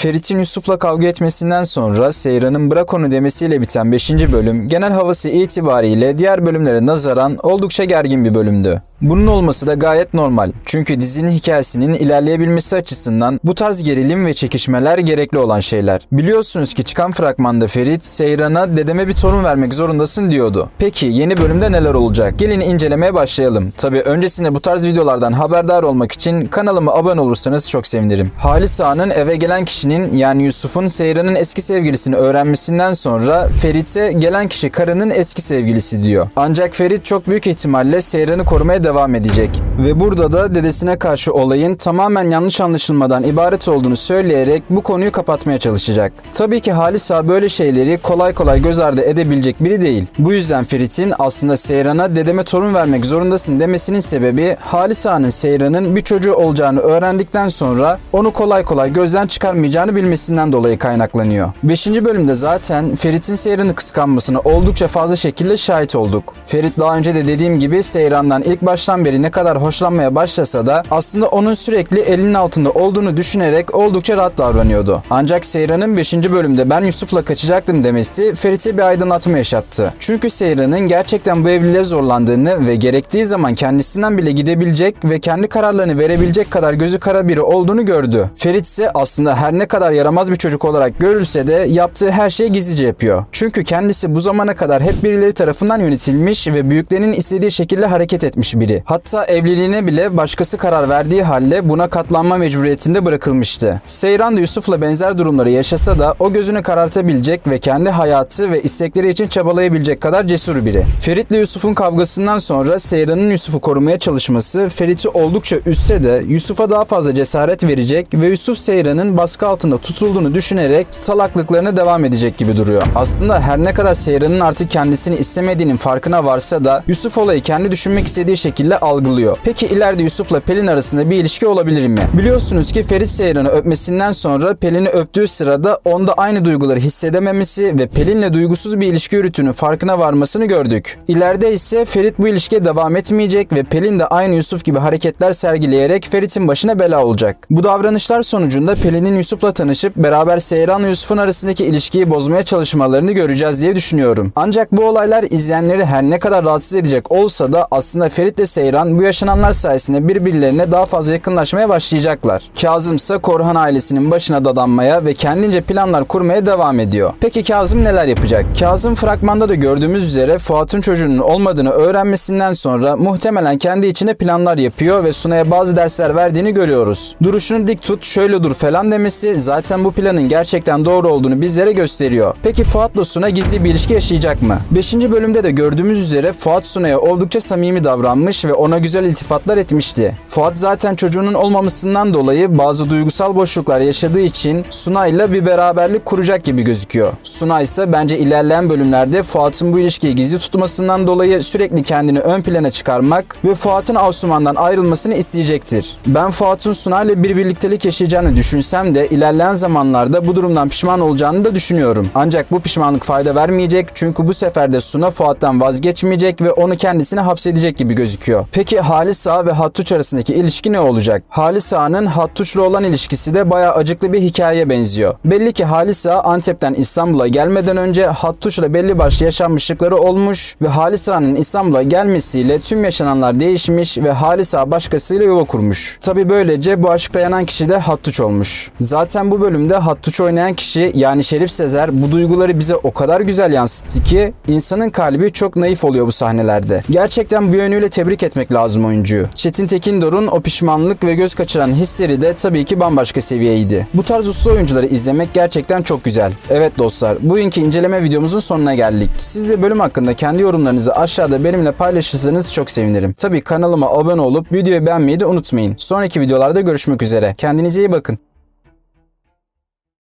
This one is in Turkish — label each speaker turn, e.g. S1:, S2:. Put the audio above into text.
S1: Ferit'in Yusuf'la kavga etmesinden sonra Seyran'ın bırak onu demesiyle biten 5. bölüm genel havası itibariyle diğer bölümlere nazaran oldukça gergin bir bölümdü. Bunun olması da gayet normal. Çünkü dizinin hikayesinin ilerleyebilmesi açısından bu tarz gerilim ve çekişmeler gerekli olan şeyler. Biliyorsunuz ki çıkan fragmanda Ferit, Seyran'a dedeme bir torun vermek zorundasın diyordu. Peki yeni bölümde neler olacak? Gelin incelemeye başlayalım. Tabi öncesinde bu tarz videolardan haberdar olmak için kanalıma abone olursanız çok sevinirim. Halis Ağa'nın eve gelen kişinin yani Yusuf'un Seyran'ın eski sevgilisini öğrenmesinden sonra Ferit'e gelen kişi karının eski sevgilisi diyor. Ancak Ferit çok büyük ihtimalle Seyran'ı korumaya devam edecek. Ve burada da dedesine karşı olayın tamamen yanlış anlaşılmadan ibaret olduğunu söyleyerek bu konuyu kapatmaya çalışacak. Tabii ki Halis Ağa böyle şeyleri kolay kolay göz ardı edebilecek biri değil. Bu yüzden Ferit'in aslında Seyran'a dedeme torun vermek zorundasın demesinin sebebi Halis Ağa'nın Seyran'ın bir çocuğu olacağını öğrendikten sonra onu kolay kolay gözden çıkarmayacağını bilmesinden dolayı kaynaklanıyor. 5. bölümde zaten Ferit'in Seyran'ı kıskanmasına oldukça fazla şekilde şahit olduk. Ferit daha önce de dediğim gibi Seyran'dan ilk baştan beri ne kadar hoşlanmaya başlasa da aslında onun sürekli elinin altında olduğunu düşünerek oldukça rahat davranıyordu. Ancak Seyran'ın 5. bölümde ben Yusuf'la kaçacaktım demesi Ferit'e bir aydınlatma yaşattı. Çünkü Seyran'ın gerçekten bu evliliğe zorlandığını ve gerektiği zaman kendisinden bile gidebilecek ve kendi kararlarını verebilecek kadar gözü kara biri olduğunu gördü. Ferit ise aslında her ne kadar yaramaz bir çocuk olarak görülse de yaptığı her şeyi gizlice yapıyor. Çünkü kendisi bu zamana kadar hep birileri tarafından yönetilmiş ve büyüklerinin istediği şekilde hareket etmiş biri. Hatta evliliğine bile başkası karar verdiği halde buna katlanma mecburiyetinde bırakılmıştı. Seyran da Yusuf'la benzer durumları yaşasa da o gözünü karartabilecek ve kendi hayatı ve istekleri için çabalayabilecek kadar cesur biri. Ferit'le Yusuf'un kavgasından sonra Seyran'ın Yusuf'u korumaya çalışması Ferit'i oldukça üstse de Yusuf'a daha fazla cesaret verecek ve Yusuf Seyran'ın baskı altında tutulduğunu düşünerek salaklıklarına devam edecek gibi duruyor. Aslında her ne kadar Seyran'ın artık kendisini istemediğinin farkına varsa da Yusuf olayı kendi düşünmek istediği şekilde algılıyor. Peki ileride Yusuf'la Pelin arasında bir ilişki olabilir mi? Biliyorsunuz ki Ferit Seyran'ı öpmesinden sonra Pelin'i öptüğü sırada onda aynı duyguları hissedememesi ve Pelin'le duygusuz bir ilişki yürütünün farkına varmasını gördük. İleride ise Ferit bu ilişkiye devam etmeyecek ve Pelin de aynı Yusuf gibi hareketler sergileyerek Ferit'in başına bela olacak. Bu davranışlar sonucunda Pelin'in Yusuf'la tanışıp beraber Seyran'la Yusuf'un arasındaki ilişkiyi bozmaya çalışmalarını göreceğiz diye düşünüyorum. Ancak bu olaylar izleyenleri her ne kadar rahatsız edecek olsa da aslında Ferit ile Seyran bu yaşananlar sayesinde birbirlerine daha fazla yakınlaşmaya başlayacaklar. Kazım ise Korhan ailesinin başına dadanmaya ve kendince planlar kurmaya devam ediyor. Peki Kazım neler yapacak? Kazım fragmanda da gördüğümüz üzere Fuat'ın çocuğunun olmadığını öğrenmesinden sonra muhtemelen kendi içinde planlar yapıyor ve Sunay'a bazı dersler verdiğini görüyoruz. Duruşunu dik tut, şöyle dur falan demesi zaten bu planın gerçekten doğru olduğunu bizlere gösteriyor. Peki Fuat'la Suna gizli bir ilişki yaşayacak mı? 5. bölümde de gördüğümüz üzere Fuat Sunay'a oldukça samimi davranmış ve ona güzel iltifatlar etmişti. Fuat zaten çocuğunun olmamasından dolayı bazı duygusal boşluklar yaşadığı için Sunay'la bir beraberlik kuracak gibi gözüküyor. Sunay ise bence ilerleyen bölümlerde Fuat'ın bu ilişkiyi gizli tutmasından dolayı sürekli kendini ön plana çıkarmak ve Fuat'ın Asuman'dan ayrılmasını isteyecektir. Ben Fuat'ın Sunay'la bir birliktelik yaşayacağını düşünsem de ilerleyen zamanlarda bu durumdan pişman olacağını da düşünüyorum. Ancak bu pişmanlık fayda vermeyecek çünkü bu sefer de Suna Fuat'tan vazgeçmeyecek ve onu kendisine hapsedecek gibi gözüküyor. Peki Halis Ağa ve Hattuç arasındaki ilişki ne olacak? Halis Ağa'nın Hattuç'la olan ilişkisi de bayağı acıklı bir hikayeye benziyor. Belli ki Halis Ağa Antep'ten İstanbul'a gelmeden önce Hattuç'la belli başlı yaşanmışlıkları olmuş ve Halis Ağa'nın İstanbul'a gelmesiyle tüm yaşananlar değişmiş ve Halis Ağa başkasıyla yuva kurmuş. Tabi böylece bu aşkta yanan kişi de Hattuç olmuş. Zaten bu bölümde Hattuç oynayan kişi yani Şerif Sezer bu duyguları bize o kadar güzel yansıttı ki insanın kalbi çok naif oluyor bu sahnelerde. Gerçekten bu yönüyle tebrik etmek lazım oyuncuyu. Çetin Tekindor'un o pişmanlık ve göz kaçıran hisleri de tabii ki bambaşka seviyeydi. Bu tarz usta oyuncuları izlemek gerçekten çok güzel. Evet dostlar, bugünkü inceleme videomuzun sonuna geldik. Siz de bölüm hakkında kendi yorumlarınızı aşağıda benimle paylaşırsanız çok sevinirim. Tabii kanalıma abone olup videoyu beğenmeyi de unutmayın. Sonraki videolarda görüşmek üzere. Kendinize iyi bakın.